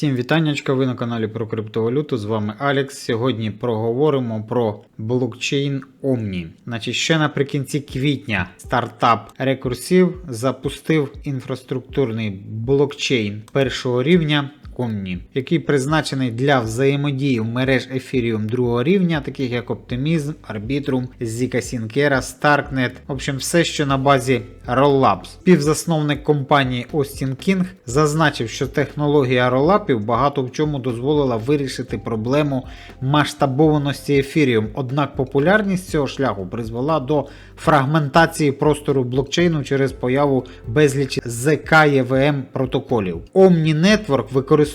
Всім вітаннячка, ви на каналі про криптовалюту. З вами Алекс. Сьогодні проговоримо про блокчейн Omni. Значить, ще наприкінці квітня стартап рекурсів запустив інфраструктурний блокчейн першого рівня. Omni, який призначений для взаємодії в мереж Ethereum другого рівня, таких як Optimism, Arbitrum, Zika Syncera, Starknet, в общем, все, що на базі Rollups. Співзасновник компанії Austin King зазначив, що технологія роллапів багато в чому дозволила вирішити проблему масштабованості Ethereum, однак популярність цього шляху призвела до фрагментації простору блокчейну через появу безлічі ZK-EVM протоколів. Omni Network використовує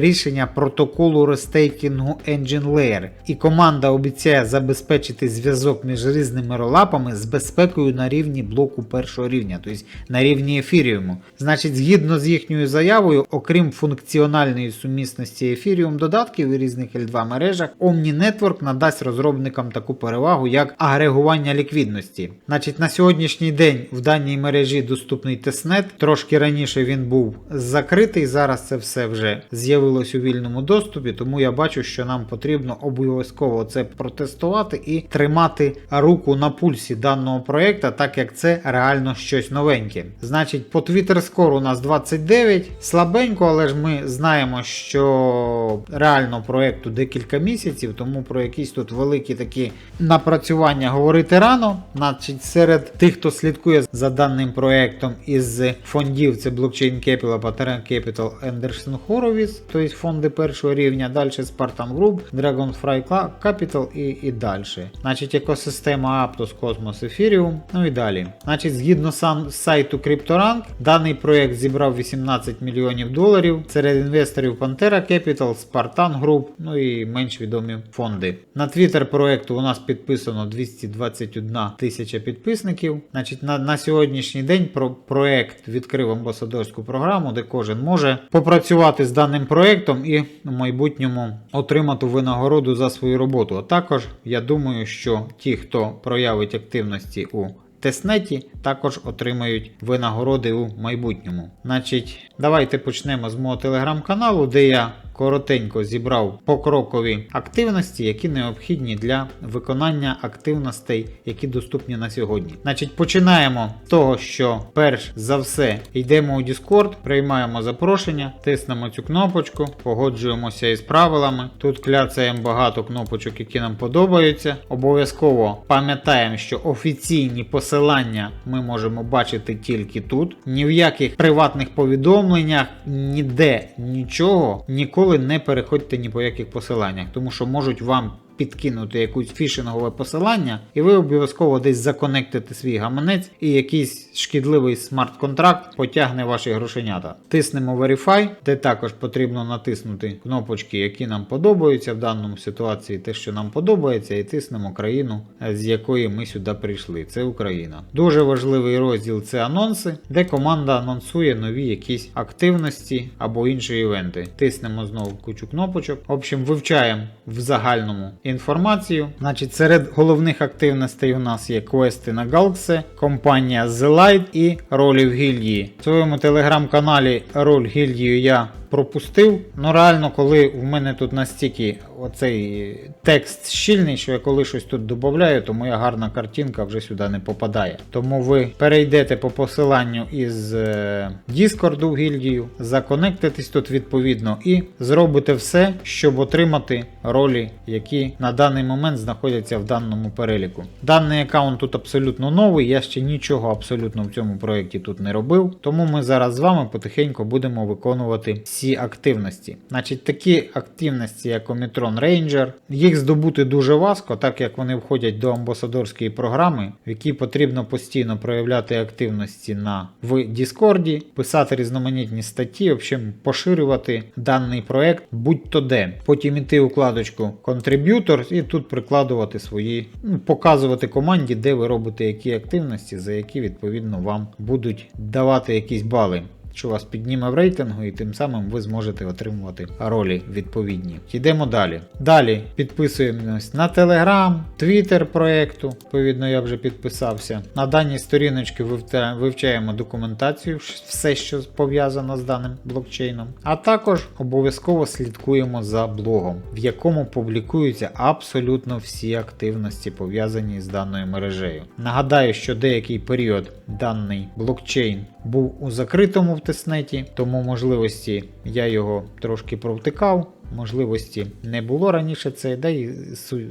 рішення протоколу рестейкінгу Engine Layer, і команда обіцяє забезпечити зв'язок між різними ролапами з безпекою на рівні блоку першого рівня, тобто на рівні ефіріуму. Значить, згідно з їхньою заявою, окрім функціональної сумісності ефіріум додатків у різних L2 мережах, Omni Network надасть розробникам таку перевагу, як агрегування ліквідності. Значить, на сьогоднішній день в даній мережі доступний тестнет. Трошки раніше він був закритий. Зараз це все вже з'явилось у вільному доступі, тому я бачу, що нам потрібно обов'язково це протестувати і тримати руку на пульсі даного проєкту, так як це реально щось новеньке. Значить, по Twitter Score у нас 29, слабенько, але ж ми знаємо, що реально проєкту декілька місяців, тому про якісь тут великі такі напрацювання говорити рано. Значить, серед тих, хто слідкує за даним проєктом із фондів, це Blockchain Capital, Pattern Capital, Anderson Horowitz, тобто фонди першого рівня, далі Spartan Group, Dragonfly Capital і, і далі. Значить, екосистема Aptos, Cosmos, Ethereum, ну і далі. Значить, згідно сам сайту CryptoRank, даний проєкт зібрав 18 мільйонів доларів. Серед інвесторів Pantera Capital, Spartan Group, ну і менш відомі фонди. На Twitter проєкту у нас підписано 221 тисяча підписників. Значить, на, на сьогоднішній день про проєкт відкрив амбасадорську програму, де кожен може попрацювати з даним проєктом і в майбутньому отримати винагороду за свою роботу. А також я думаю, що ті, хто проявить активності у Теснеті також отримають винагороди у майбутньому. Значить, давайте почнемо з мого телеграм-каналу, де я коротенько зібрав покрокові активності, які необхідні для виконання активностей, які доступні на сьогодні. Значить, починаємо з того, що перш за все йдемо у Discord, приймаємо запрошення, тиснемо цю кнопочку, погоджуємося із правилами. Тут кляцаємо багато кнопочок, які нам подобаються. Обов'язково пам'ятаємо, що офіційні посилання ми можемо бачити тільки тут. Ні в яких приватних повідомленнях, ніде нічого ніколи не переходьте ні по яких посиланнях, тому що можуть вам підкинути якусь фішингове посилання, і ви обов'язково десь законектите свій гаманець, і якийсь шкідливий смарт-контракт потягне ваші грошенята. Тиснемо Verify, де також потрібно натиснути кнопочки, які нам подобаються в даному ситуації, те, що нам подобається, і тиснемо країну, з якої ми сюди прийшли. Це Україна. Дуже важливий розділ це анонси, де команда анонсує нові якісь активності або інші івенти. Тиснемо знову кучу кнопочок. В общем, вивчаємо в загальному інформацію. Значить, серед головних активностей у нас є квести на Галксе, компанія The Light і ролі в гільдії. В своєму телеграм-каналі роль гільдію я пропустив. Ну реально, коли в мене тут настільки оцей текст щільний, що я коли щось тут додаю, то моя гарна картинка вже сюди не попадає. Тому ви перейдете по посиланню із е, Discord в гільдію, законектитесь тут відповідно і зробите все, щоб отримати ролі, які на даний момент знаходяться в даному переліку. Даний аккаунт тут абсолютно новий, я ще нічого абсолютно в цьому проєкті тут не робив. Тому ми зараз з вами потихеньку будемо виконувати всі активності. Значить, такі активності, як Omicron Ranger, їх здобути дуже важко, так як вони входять до амбасадорської програми, в якій потрібно постійно проявляти активності на в Діскорді, писати різноманітні статті, в общем, поширювати даний проект будь-то де. Потім іти у вкладочку Contributor і тут прикладувати свої, ну, показувати команді, де ви робите які активності, за які відповідно вам будуть давати якісь бали. Що вас підніме в рейтингу, і тим самим ви зможете отримувати ролі відповідні. Йдемо далі. Далі підписуємось на Telegram, Twitter проекту. Відповідно, я вже підписався. На даній сторіночці вивчаємо документацію, все, що пов'язано з даним блокчейном. А також обов'язково слідкуємо за блогом, в якому публікуються абсолютно всі активності пов'язані з даною мережею. Нагадаю, що деякий період даний блокчейн був у закритому в тестнеті, тому можливості я його трошки провтикав. Можливості не було раніше це, да і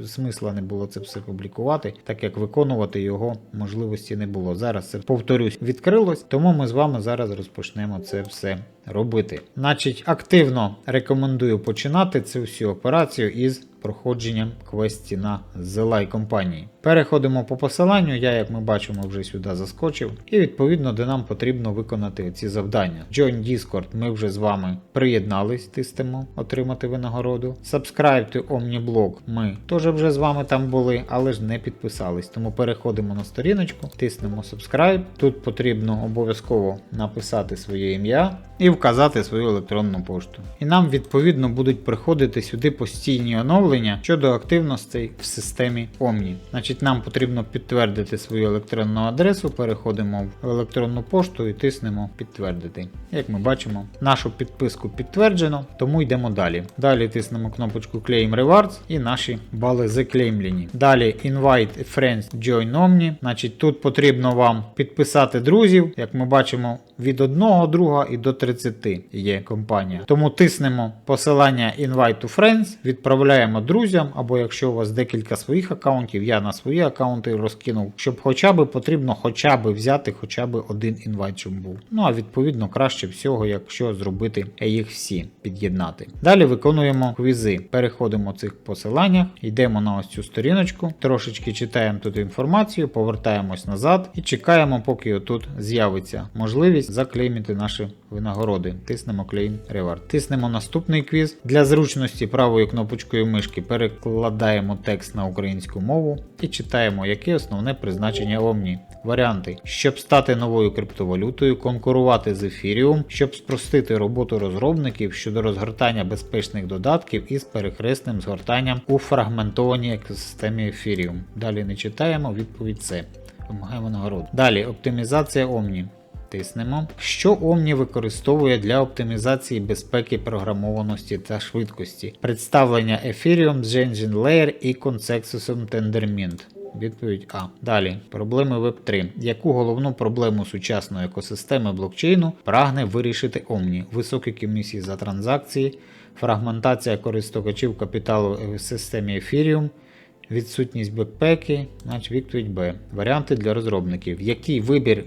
смисла не було це все публікувати, так як виконувати його можливості не було. Зараз це повторюсь, відкрилось, тому ми з вами зараз розпочнемо це все робити. Значить, активно рекомендую починати цю всю операцію із проходженням квесті на Zelai компанії. Переходимо по посиланню. Я, як ми бачимо, вже сюди заскочив, і відповідно, де нам потрібно виконати ці завдання. Join Discord ми вже з вами приєднались, тистимо отримати винагороду. Subscribe to OmniBlog ми теж вже з вами там були, але ж не підписались. Тому переходимо на сторіночку, тиснемо Subscribe. Тут потрібно обов'язково написати своє ім'я і вказати свою електронну пошту. І нам відповідно будуть приходити сюди постійні оновлення щодо активностей в системі Omni. Значить, нам потрібно підтвердити свою електронну адресу, переходимо в електронну пошту і тиснемо підтвердити. Як ми бачимо, нашу підписку підтверджено, тому йдемо далі. Далі тиснемо кнопочку Claim Rewards і наші бали заклеймлені. Далі Invite Friends Join Omni. Значить, тут потрібно вам підписати друзів, як ми бачимо, від одного друга і до 30 є компанія. Тому тиснемо посилання Invite to Friends, відправляємо друзям, або якщо у вас декілька своїх аккаунтів, я на свої аккаунти розкинув, щоб хоча б потрібно хоча б взяти хоча б один інвайт, щоб був. Ну а відповідно краще всього, якщо зробити їх всі, під'єднати. Далі виконуємо квізи. Переходимо в цих посиланнях, йдемо на ось цю сторіночку, трошечки читаємо тут інформацію, повертаємось назад і чекаємо, поки отут з'явиться можливість заклеймити наші винагороди. Тиснемо Claim Reward. Тиснемо наступний квіз. Для зручності правою кнопочкою мишки перекладаємо текст на українську мову і читаємо, яке основне призначення Omni. Варіанти, щоб стати новою криптовалютою, конкурувати з Ethereum, щоб спростити роботу розробників щодо розгортання безпечних додатків із перехресним згортанням у фрагментованій екосистемі Ethereum. Далі не читаємо, відповідь С. Вимагаємо нагороду. Далі оптимізація Omni. Тиснемо. Що Omni використовує для оптимізації безпеки програмованості та швидкості, представлення Ethereum з Engine Layer і Consensus Tendermint. Відповідь А. Далі. Проблеми Web3. Яку головну проблему сучасної екосистеми блокчейну прагне вирішити Omni? Високі комісії за транзакції, фрагментація користувачів капіталу в системі Ethereum, відсутність безпеки, значить відповідь Б. Варіанти для розробників. Який вибір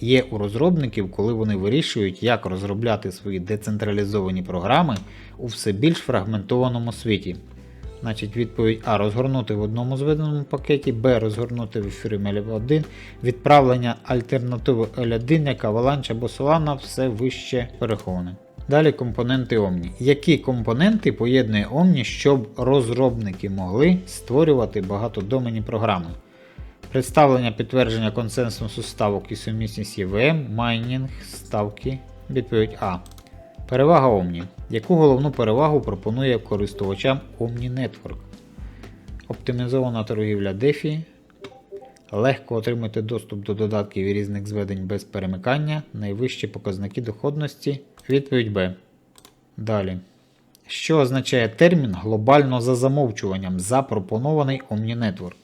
є у розробників, коли вони вирішують, як розробляти свої децентралізовані програми у все більш фрагментованому світі? Значить, відповідь А. Розгорнути в одному зведеному пакеті, Б. Розгорнути в Ethereum L1, відправлення альтернативи L1, як Avalanche або Solana, все вище переховане. Далі компоненти Omni. Які компоненти поєднує Omni, щоб розробники могли створювати багатодоменні програми? Представлення підтвердження консенсусу ставок і сумісність EVM, майнінг, ставки. Відповідь А. Перевага Omni. Яку головну перевагу пропонує користувачам Omni Network? Оптимізована торгівля DeFi. Легко отримати доступ до додатків і різних зведень без перемикання. Найвищі показники доходності. Відповідь Б. Далі. Що означає термін глобально за замовчуванням запропонований Omni Network?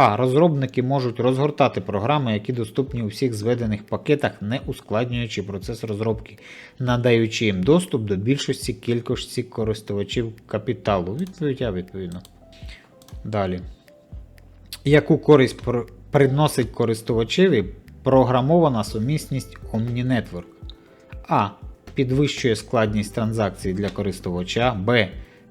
А. Розробники можуть розгортати програми, які доступні у всіх зведених пакетах, не ускладнюючи процес розробки, надаючи їм доступ до більшості кількості користувачів капіталу. Відповідь А відповідно. Далі. Яку користь пр- приносить користувачеві програмована сумісність Omni Network? А. Підвищує складність транзакцій для користувача. Б.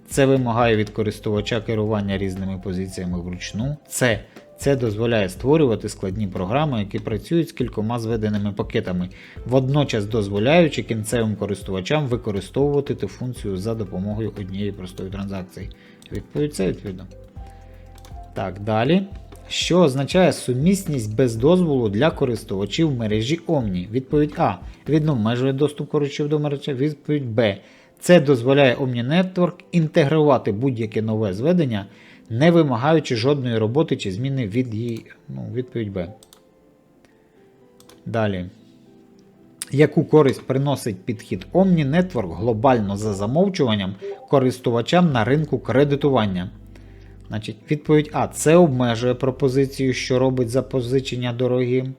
Це вимагає від користувача керування різними позиціями вручну. С. Це дозволяє створювати складні програми, які працюють з кількома зведеними пакетами, водночас дозволяючи кінцевим користувачам використовувати цю функцію за допомогою однієї простої транзакції. Відповідь це відповідно. Так, далі. Що означає сумісність без дозволу для користувачів мережі Omni? Відповідь А. Він обмежує доступ користувачів до мережі. Відповідь Б. Це дозволяє Omni Network інтегрувати будь-яке нове зведення, не вимагаючи жодної роботи чи зміни від її. Ну, відповідь Б. Далі. Яку користь приносить підхід Omni Network глобально за замовчуванням користувачам на ринку кредитування? Значить, відповідь А. Це обмежує пропозицію, що робить запозичення дорогим.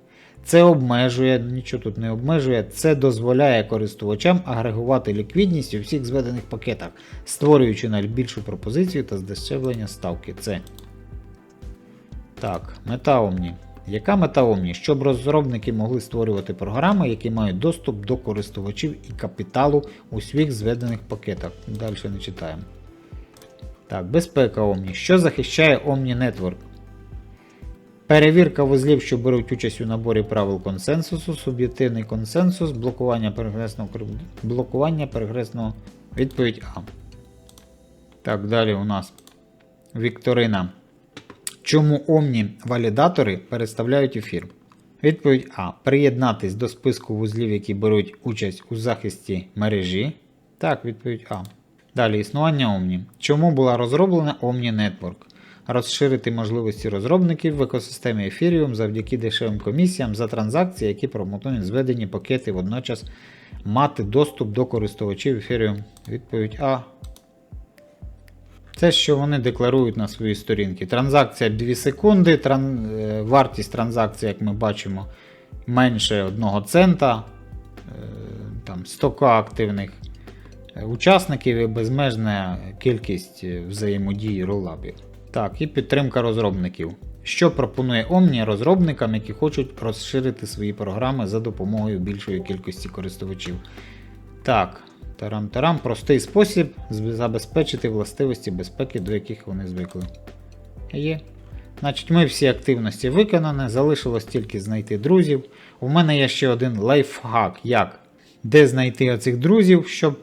Це обмежує, нічого тут не обмежує, це дозволяє користувачам агрегувати ліквідність у всіх зведених пакетах, створюючи найбільшу пропозицію та здешевлення ставки. Це. Так, мета Omni. Яка мета Omni? Щоб розробники могли створювати програми, які мають доступ до користувачів і капіталу у своїх зведених пакетах. Далі не читаємо. Так, безпека Omni. Що захищає Omni Network? Перевірка вузлів, що беруть участь у наборі правил консенсусу, суб'єктивний консенсус, блокування перегресного блокування перегресного відповідь А. Так, далі у нас Вікторина. Чому Omni валідатори переставляють ефір? Відповідь А. Приєднатись до списку вузлів, які беруть участь у захисті мережі. Так, відповідь А. Далі існування Omni. Чому була розроблена Omni Network? Розширити можливості розробників в екосистемі Ethereum завдяки дешевим комісіям за транзакції, які промотують зведені пакети, водночас мати доступ до користувачів Ethereum. Відповідь А. Це що вони декларують на своїй сторінці. Транзакція 2 секунди, тран... е, вартість транзакції, як ми бачимо, менше 1 цента, е, там 100к активних е, учасників і безмежна кількість взаємодії роллапів. Так, і підтримка розробників. Що пропонує Omni розробникам, які хочуть розширити свої програми за допомогою більшої кількості користувачів? Так, тарам-тарам, простий спосіб забезпечити властивості безпеки, до яких вони звикли. Є. Значить, ми всі активності виконані, залишилось тільки знайти друзів. У мене є ще один лайфхак, як де знайти оцих друзів, щоб,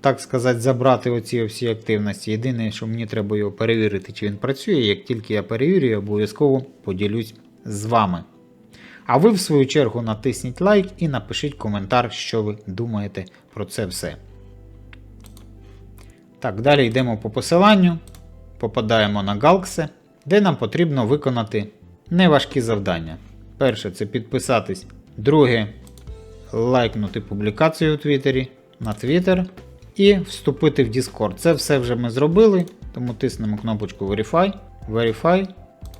так сказати, забрати оці всі активності. Єдине, що мені треба його перевірити, чи він працює. Як тільки я перевірю, я обов'язково поділюсь з вами. А ви, в свою чергу, натисніть лайк і напишіть коментар, що ви думаєте про це все. Так, далі йдемо по посиланню, попадаємо на Галксе, де нам потрібно виконати неважкі завдання. Перше це підписатись. Друге лайкнути публікацію у Твіттері на Twitter і вступити в Discord. Це все вже ми зробили, тому тиснемо кнопочку Verify, Verify,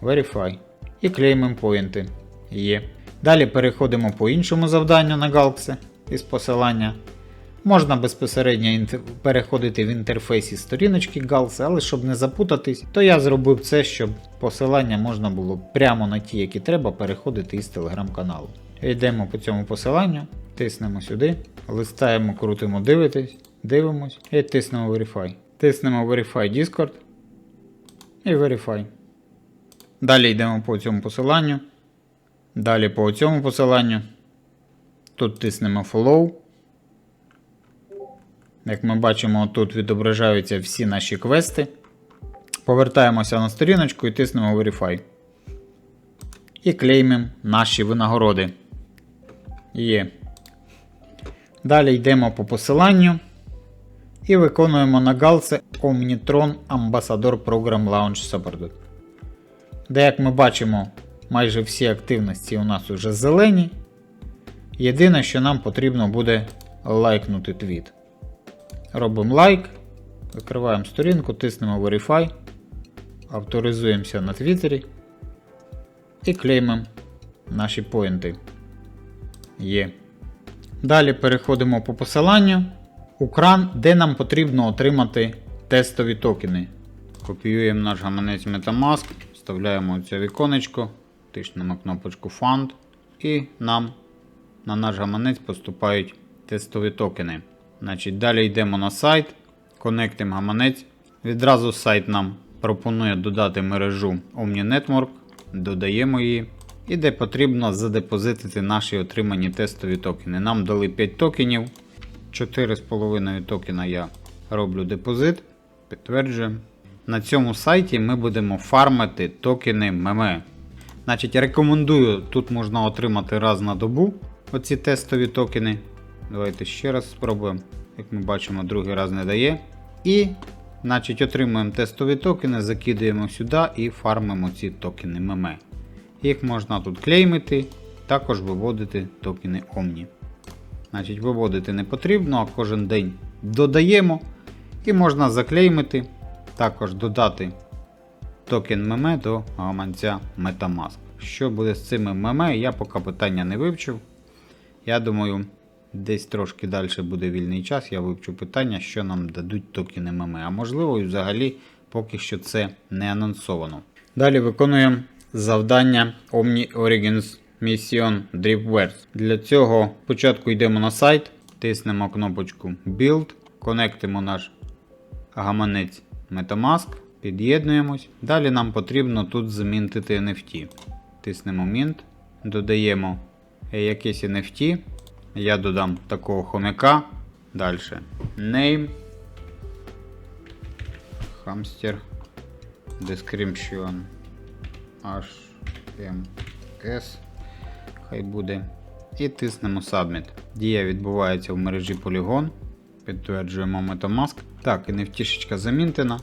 Verify і клеймимо поінти. Є. Далі переходимо по іншому завданню на Галксе із посилання. Можна безпосередньо переходити в інтерфейсі сторіночки Галси, але щоб не запутатись, то я зробив це, щоб посилання можна було прямо на ті, які треба, переходити із телеграм-каналу. Йдемо по цьому посиланню, тиснемо сюди, листаємо, крутимо, дивитесь, дивимось і тиснемо Verify. Тиснемо Verify Discord і Verify. Далі йдемо по цьому посиланню. Далі по цьому посиланню. Тут тиснемо Follow. Як ми бачимо, тут відображаються всі наші квести. Повертаємося на сторіночку і тиснемо Verify. І клеймимо наші винагороди. Є. Далі йдемо по посиланню і виконуємо на галце Omnitron Ambassador Program Launch Supported. Де, як ми бачимо, майже всі активності у нас уже зелені. Єдине, що нам потрібно буде лайкнути твіт. Робимо лайк, закриваємо сторінку, тиснемо Verify, авторизуємося на Твіттері і клеймимо наші поінти. Є. Далі переходимо по посиланню у кран, де нам потрібно отримати тестові токени. Копіюємо наш гаманець Metamask, вставляємо це віконечко, тиснемо кнопочку Fund і нам на наш гаманець поступають тестові токени. Значить, Далі йдемо на сайт, конектимо гаманець. Відразу сайт нам пропонує додати мережу Omni Network, додаємо її. І де потрібно задепозитити наші отримані тестові токени. Нам дали 5 токенів. 4,5 токена я роблю депозит. Підтверджуємо. На цьому сайті ми будемо фармити токени МЕМЕ. Значить, рекомендую, тут можна отримати раз на добу оці тестові токени. Давайте ще раз спробуємо. Як ми бачимо, другий раз не дає. І, значить, отримуємо тестові токени, закидуємо сюди і фармимо ці токени меме. Їх можна тут клеймити, також виводити токени Omni. Значить, виводити не потрібно, а кожен день додаємо. І можна заклеймити, також додати токен меме до гаманця Metamask. Що буде з цими меме, я поки питання не вивчив. Я думаю, десь трошки далі буде вільний час, я вивчу питання, що нам дадуть токени меме. А можливо, і взагалі поки що це не анонсовано. Далі виконуємо завдання Omni Origins Mission Dripwares. Для цього спочатку йдемо на сайт, тиснемо кнопочку Build, конектимо наш гаманець Metamask, під'єднуємось. Далі нам потрібно тут замінтити NFT. Тиснемо Mint, додаємо якесь NFT. Я додам такого хомяка. Далі. Name. Hamster. Description. HMS. Хай буде. І тиснемо Submit. Дія відбувається в мережі Polygon. Підтверджуємо Metamask. Так, і невтішечка замінтена.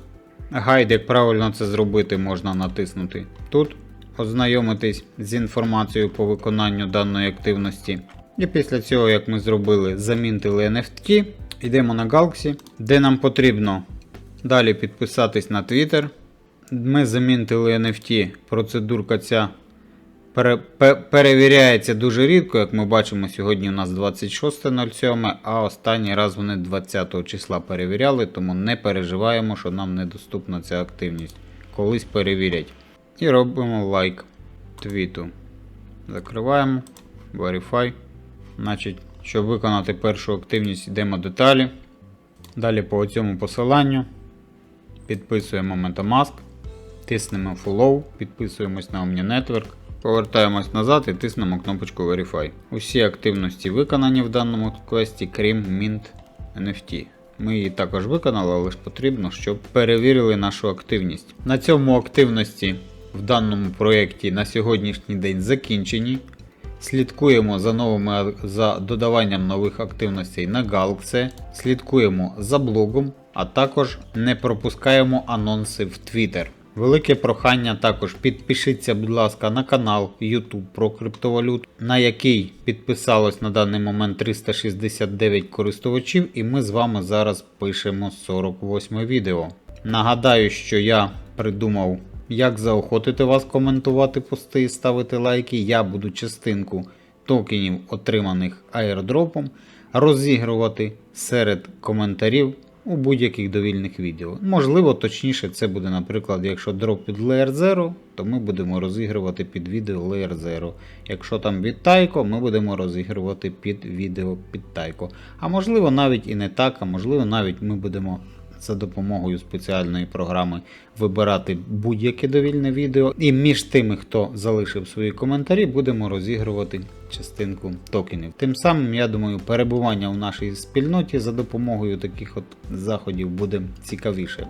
Гайд, як правильно це зробити, можна натиснути тут. Ознайомитись з інформацією по виконанню даної активності. І після цього, як ми зробили, замінтили NFT, йдемо на Galaxy, де нам потрібно далі підписатись на Twitter. Ми замінтили NFT, процедурка ця пере- пе- перевіряється дуже рідко, як ми бачимо, сьогодні у нас 26.07, а останній раз вони 20 числа перевіряли, тому не переживаємо, що нам недоступна ця активність. Колись перевірять. І робимо лайк твіту. Закриваємо. Verify. Значить, щоб виконати першу активність, йдемо деталі. Далі по цьому посиланню підписуємо Metamask, тиснемо Follow, підписуємось на Omni Network, повертаємось назад і тиснемо кнопочку Verify. Усі активності виконані в даному квесті, крім Mint NFT. Ми її також виконали, але ж потрібно, щоб перевірили нашу активність. На цьому активності в даному проєкті на сьогоднішній день закінчені. Слідкуємо за новими за додаванням нових активностей на Galaxy, слідкуємо за блогом, а також не пропускаємо анонси в Twitter. Велике прохання також підпишіться, будь ласка, на канал YouTube про криптовалют, на який підписалось на даний момент 369 користувачів, і ми з вами зараз пишемо 48 відео. Нагадаю, що я придумав, як заохотити вас коментувати пости і ставити лайки. Я буду частинку токенів, отриманих аірдропом, розігрувати серед коментарів у будь-яких довільних відео. Можливо, точніше, це буде, наприклад, якщо дроп під Layer 0, то ми будемо розігрувати під відео Layer 0. Якщо там від Тайко, ми будемо розігрувати під відео під Тайко. А можливо, навіть і не так, а можливо, навіть ми будемо за допомогою спеціальної програми вибирати будь-яке довільне відео. І між тими, хто залишив свої коментарі, будемо розігрувати частинку токенів. Тим самим, я думаю, перебування у нашій спільноті за допомогою таких от заходів буде цікавіше.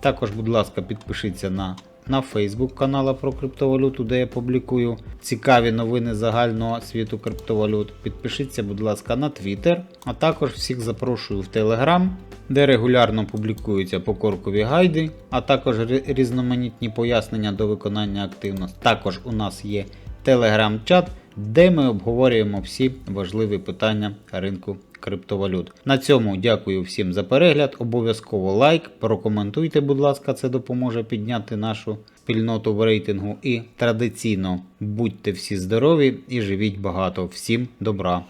Також, будь ласка, підпишіться на на Facebook канала про криптовалюту, де я публікую цікаві новини загального світу криптовалют. Підпишіться, будь ласка, на Twitter, а також всіх запрошую в Telegram, де регулярно публікуються покоркові гайди, а також різноманітні пояснення до виконання активності. Також у нас є Telegram-чат, де ми обговорюємо всі важливі питання ринку криптовалют. На цьому дякую всім за перегляд. Обов'язково лайк, прокоментуйте, будь ласка, це допоможе підняти нашу спільноту в рейтингу. І традиційно будьте всі здорові і живіть багато. Всім добра!